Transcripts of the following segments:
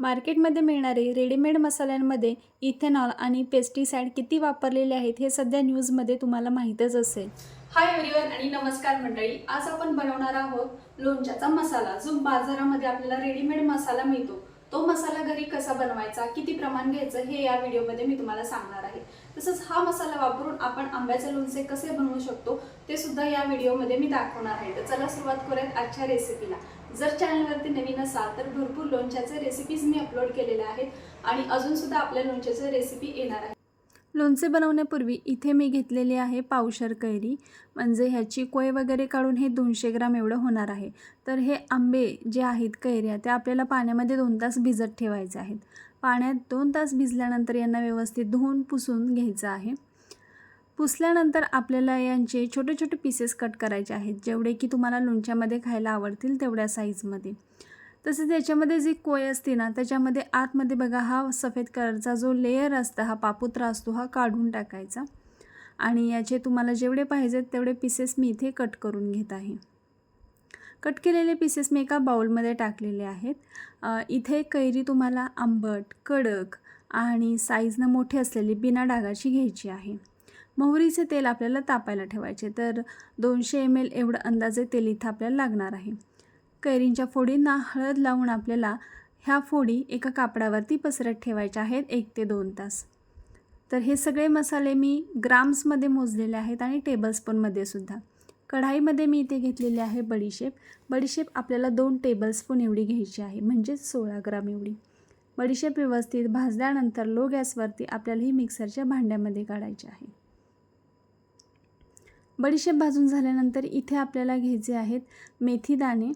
मार्केटमध्ये मिळणारे रेडीमेड मसाल्यांमध्ये इथेनॉल आणि पेस्टिसाइड किती वापरलेले आहेत हे सध्या न्यूजमध्ये तुम्हाला माहीतच असेल. हाय एव्हरीवन आणि नमस्कार मंडळी. आज आपण बनवणार आहोत लोणच्याचा मसाला. जो बाजारामध्ये आपल्याला रेडीमेड मसाला मिळतो. तो मसाला घरी कसा बनवायचा किती प्रमाण घ्यायचं हे या व्हिडिओमध्ये मी तुम्हाला सांगणार आहे. तसंच हा मसाला वापरून आपण आंब्याचे लोणचे कसे बनवू शकतो ते सुद्धा या व्हिडिओमध्ये मी दाखवणार आहे. तर चला सुरुवात करूयात आजच्या रेसिपीला जर चॅनलवरती नवीन असाल तर भरपूर लोणच्याचे रेसिपीज मी अपलोड केलेल्या आहेत आणि अजूनसुद्धा आपल्या लोणच्याचे रेसिपी येणार आहे लोणचे बनवण्यापूर्वी इथे मी घेतलेली आहे पावशर कैरी. म्हणजे ह्याची कोय वगैरे काढून हे दोनशे ग्राम एवढं होणार आहे. तर हे आंबे जे आहेत कैऱ्या त्या आपल्याला पाण्यामध्ये दोन तास भिजत ठेवायचे आहेत. पाण्यात दोन तास भिजल्यानंतर यांना व्यवस्थित धुवून पुसून घ्यायचं आहे. पुसल्यानंतर आपल्याला यांचे छोटे छोटे पीसेस कट करायचे आहेत जेवढे की तुम्हाला लोणच्यामध्ये खायला आवडतील तेवढ्या साईजमध्ये तसेच याच्यामध्ये जी कोय असते ना त्याच्यामध्ये आतमध्ये बघा हा सफेद कलरचा जो लेयर असतं हा पापुत्रा असतो हा काढून टाकायचा. आणि याचे तुम्हाला जेवढे पाहिजेत तेवढे पीसेस मी इथे कट करून घेत आहे. कट केलेले पीसेस मी एका बाउलमध्ये टाकलेले आहेत. इथे कैरी तुम्हाला आंबट कडक आणि साईजनं मोठी असलेली बिना डागाची घ्यायची आहे. मोहरीचे तेल आपल्याला तापायला ठेवायचे. तर दोनशे एम एल एवढं अंदाजे तेल इथं आपल्याला लागणार आहे. कैरींच्या फोडींना हळद लावून आपल्याला ह्या फोडी एका कापडावरती पसरत ठेवायच्या आहेत एक ते दोन तास. तर हे सगळे मसाले मी ग्राम्समध्ये मोजलेले आहेत आणि टेबलस्पूनमध्ये सुद्धा. कढाईमध्ये मी इथे घेतलेले आहे बडीशेप. बडीशेप आपल्याला दोन टेबलस्पून एवढी घ्यायची आहे म्हणजेच सोळा ग्राम एवढी. बडीशेप व्यवस्थित भाजल्यानंतर लो गॅसवरती आपल्याला ही मिक्सरच्या भांड्यामध्ये काढायची आहे. बडीशेप भाजून झाल्यानंतर इथे आपल्याला घ्यायचे आहेत मेथी दाणे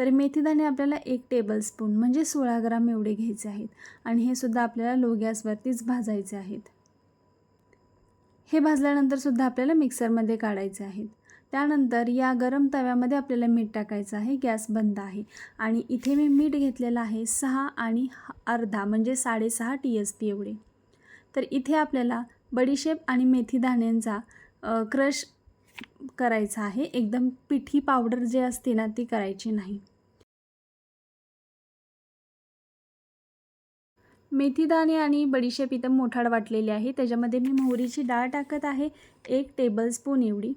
तर मेथीदाणे आपल्याला एक टेबलस्पून म्हणजे सोळा ग्राम एवढे घ्यायचे आहेत. आणि हे सुद्धा आपल्याला लो गॅसवरतीच भाजायचे आहेत. हे भाजल्यानंतर सुद्धा आपल्याला मिक्सरमध्ये काढायचे आहेत. त्यानंतर या गरम तव्यामध्ये आपल्याला मीठ टाकायचं आहे. गॅस बंद आहे. आणि इथे मी मीठ घेतलेलं आहे सहा आणि अर्धा म्हणजे साडेसहा टी एस पी एवढे. तर इथे आपल्याला बडीशेप आणि मेथी दाण्यांचा क्रश करायचा आहे. एकदम पिठी पावडर जे असते ना ती करायची नाही. मेथीदाणे आणि बडीशेप इथं मोठाड वाटलेली आहे. त्याच्यामध्ये मी मोहरीची डाळ टाकत आहे. एक टेबलस्पून एवढी.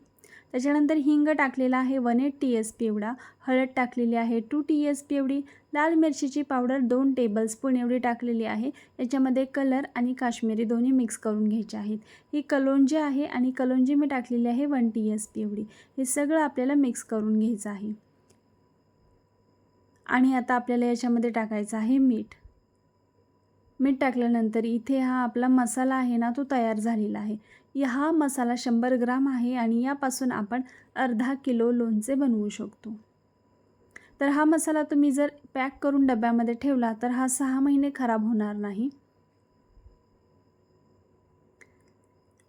त्याच्यानंतर हिंग टाकलेला आहे one eight T S P एवढा हळद टाकलेली आहे टू टी एस पी एवढी लाल मिरचीची पावडर दोन टेबलस्पून एवढी टाकलेली आहे. याच्यामध्ये कलर आणि काश्मीरी दोन्ही मिक्स करून घ्यायचे आहेत. ही कलोंजी आहे आणि कलोंजी मी टाकलेली आहे वन टी एस पी एवढी. हे सगळं आपल्याला मिक्स करून घ्यायचं आहे. आणि आता आपल्याला याच्यामध्ये टाकायचं आहे मीठ. मीठ टाकल्यानंतर इथे हा आपला मसाला आहे ना तो तयार झालेला आहे. हा मसाला शंभर ग्राम आहे आणि यापासून आपण अर्धा किलो लोणचे बनवू शकतो. तर हा मसाला तुम्ही जर पॅक करून डब्यामध्ये ठेवला तर हा सहा महिने खराब होणार नाही.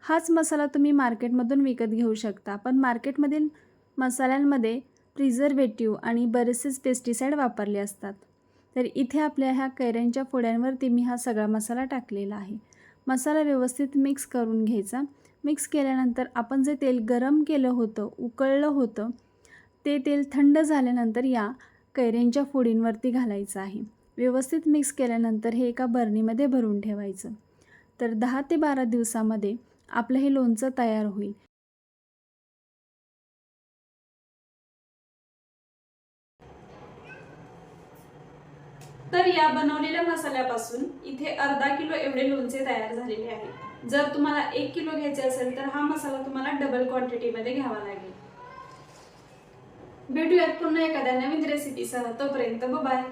हाच मसाला तुम्ही मार्केटमधून विकत घेऊ शकता. पण मार्केटमधील मसाल्यांमध्ये प्रिझर्वेटिव्ह आणि बरेचसेच पेस्टिसाईड वापरले असतात. तर इथे आपल्या ह्या कैऱ्यांच्या फोड्यांवरती मी हा सगळा मसाला टाकलेला आहे. मसाला व्यवस्थित मिक्स करून घ्यायचा. मिक्स केल्यानंतर आपण जे तेल गरम केलं होतं उकळलं होतं ते तेल थंड झाल्यानंतर या कैऱ्यांच्या फोडींवरती घालायचं आहे. व्यवस्थित मिक्स केल्यानंतर हे एका बरणीमध्ये भरून ठेवायचं. तर दहा ते बारा दिवसामध्ये आपलं हे लोणचं तयार होईल. तर या बनवलेल्या मसाल्यापासून इथे अर्धा किलो एवढे लोणचे तयार झालेले आहे जर तुम्हाला एक किलो घ्यायचे असेल तर हा मसाला तुम्हाला डबल क्वांटिटीमध्ये घ्यावा लागेल. भेटूयात पुन्हा एखाद्या नवीन रेसिपीसह तोपर्यंत बाय